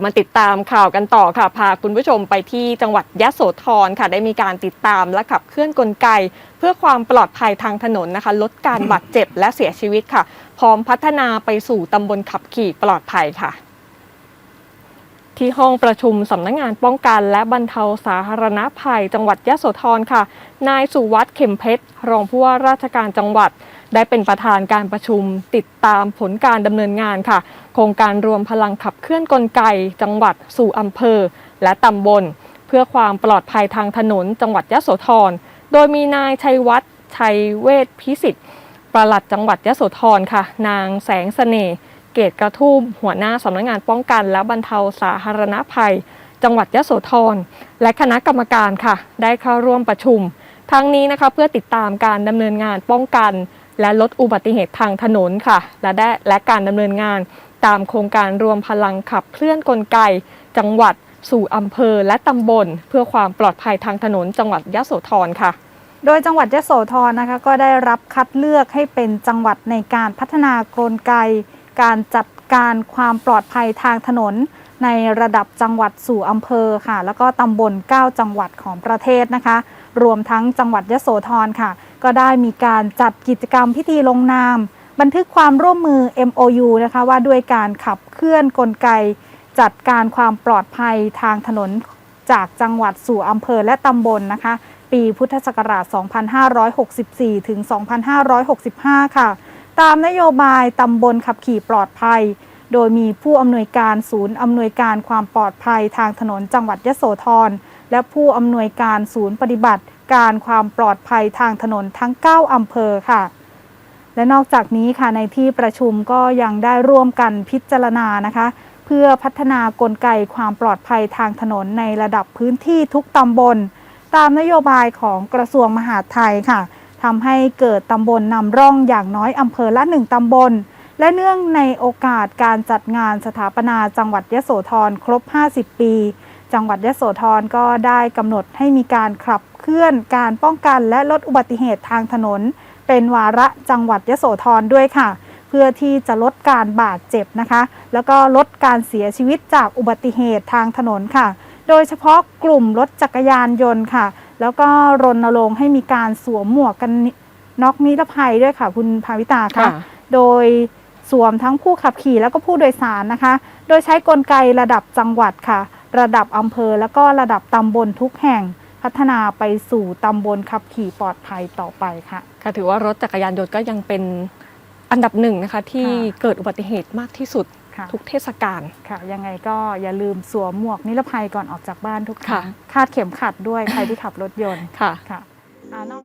บมาติดตามข่าวกันต่อค่ะ พาคุณผู้ชมไปที่จังหวัดยะโสธรค่ะ ได้มีการติดตามและขับเคลื่อนกลไก เพื่อความปลอดภัยทางถนนนะคะ ลดการบาดเจ็บและเสียชีวิตค่ะ พร้อมพัฒนาไปสู่ตำบลขับขี่ปลอดภัยค่ะที่ห้องประชุมสำนักงงานป้องกันและบรรเทาสาธารณภัย จังหวัดยะโสธรค่ะ นายสุวัสด์เข็มเพชร รองผู้ว่าราชการจังหวัด ได้เป็นประธานการประชุมติดตามผลการดำเนินงานค่ะ โครงการรวมพลังขับเคลื่อนกลไก จังหวัดสู่อำเภอ และตำบล เพื่อความปลอดภัยทางถนน จังหวัดยะโสธร โดยมีนายชัยวัฒน์ชัยเวชพิสิทธิ์ปลัดจังหวัดยะโสธรค่ะ นางแสงเสน่ห์เกตกระทุ่มหัวหน้าสำนักงานป้องกันและบรรเทาสาธารณภัย จังหวัดยะโสธร และคณะกรรมการค่ะ ได้เข้าร่วมประชุม ทั้งนี้นะคะเพื่อติดตามการดำเนินงานป้องกัน และลดอุบัติเหตุทางถนนค่ะ และได้และการดำเนินงาน ตามโครงการรวมพลังขับเคลื่อนกลไก จังหวัด สู่อำเภอและตำบล เพื่อความปลอดภัยทางถนนจังหวัดยะโสธรค่ะโดยจังหวัดยะโสธรนะคะก็ได้รับคัดเลือกให้เป็นจังหวัดในการพัฒนากลไก การจัดการความปลอดภัยทางถนน ในระดับจังหวัดสู่อำเภอค่ะ แล้วก็ตำบล 9 จังหวัดของประเทศนะคะ รวมทั้งจังหวัดยโสธรค่ะ ก็ได้มีการจัดกิจกรรมพิธีลงนาม บันทึกความร่วมมือ MOU นะคะว่าด้วยการขับเคลื่อนกลไก จัดการความปลอดภัยทางถนนจากจังหวัดสู่อำเภอและตำบลนะคะ ปีพุทธศักราช 2564 ถึง 2565 ค่ะ ตามนโยบายตำบลขับขี่ปลอดภัย โดยมีผู้อำนวยการศูนย์อำนวยการความปลอดภัยทางถนนจังหวัดยโสธร และผู้อำนวยการศูนย์ปฏิบัติการความปลอดภัยทางถนนทั้ง 9 อำเภอค่ะ และนอกจากนี้ค่ะในที่ประชุมก็ยังได้ร่วมกันพิจารณานะคะ เพื่อพัฒนากลไกความปลอดภัยทางถนนในระดับพื้นที่ทุกตำบล ตามนโยบายของกระทรวงมหาดไทยค่ะทำให้เกิดตำบลนำร่องอย่างน้อยอำเภอละหนึ่งตำบล และเนื่องในโอกาสการจัดงานสถาปนาจังหวัดยโสธรครบ 50 ปี จังหวัดยโสธรก็ได้กำหนดให้มีการขับเคลื่อนการป้องกันและลดอุบัติเหตุทางถนน เป็นวาระจังหวัดยโสธรด้วยค่ะ เพื่อที่จะลดการบาดเจ็บนะคะ แล้วก็ลดการเสียชีวิตจากอุบัติเหตุทางถนนค่ะ โดยเฉพาะกลุ่มรถจักรยานยนต์ค่ะ แล้วก็รณรงค์ให้มีการสวมหมวกกันน็อกนิรภัยด้วยค่ะ คุณภาวิตาค่ะ โดยสวมทั้งผู้ขับขี่แล้วก็ผู้โดยสารนะคะ โดยใช้กลไกระดับจังหวัดค่ะ ระดับอำเภอแล้วก็ระดับตำบลทุกแห่งพัฒนาไปสู่ตำบลขับขี่ปลอดภัยต่อไปค่ะค่ะถือว่ารถจักรยานยนต์ก็ยังเป็นอันดับหนึ่งนะคะที่ค่ะเกิดอุบัติเหตุมากที่สุดค่ะทุกเทศกาลค่ะ ยังไงก็อย่าลืมสวมหมวกนิรภัยก่อนออกจากบ้านทุกครั้งค่ะคาดเข็มขัดด้วยใครที่ขับรถยนต์ค่ะค่ะอ่านอก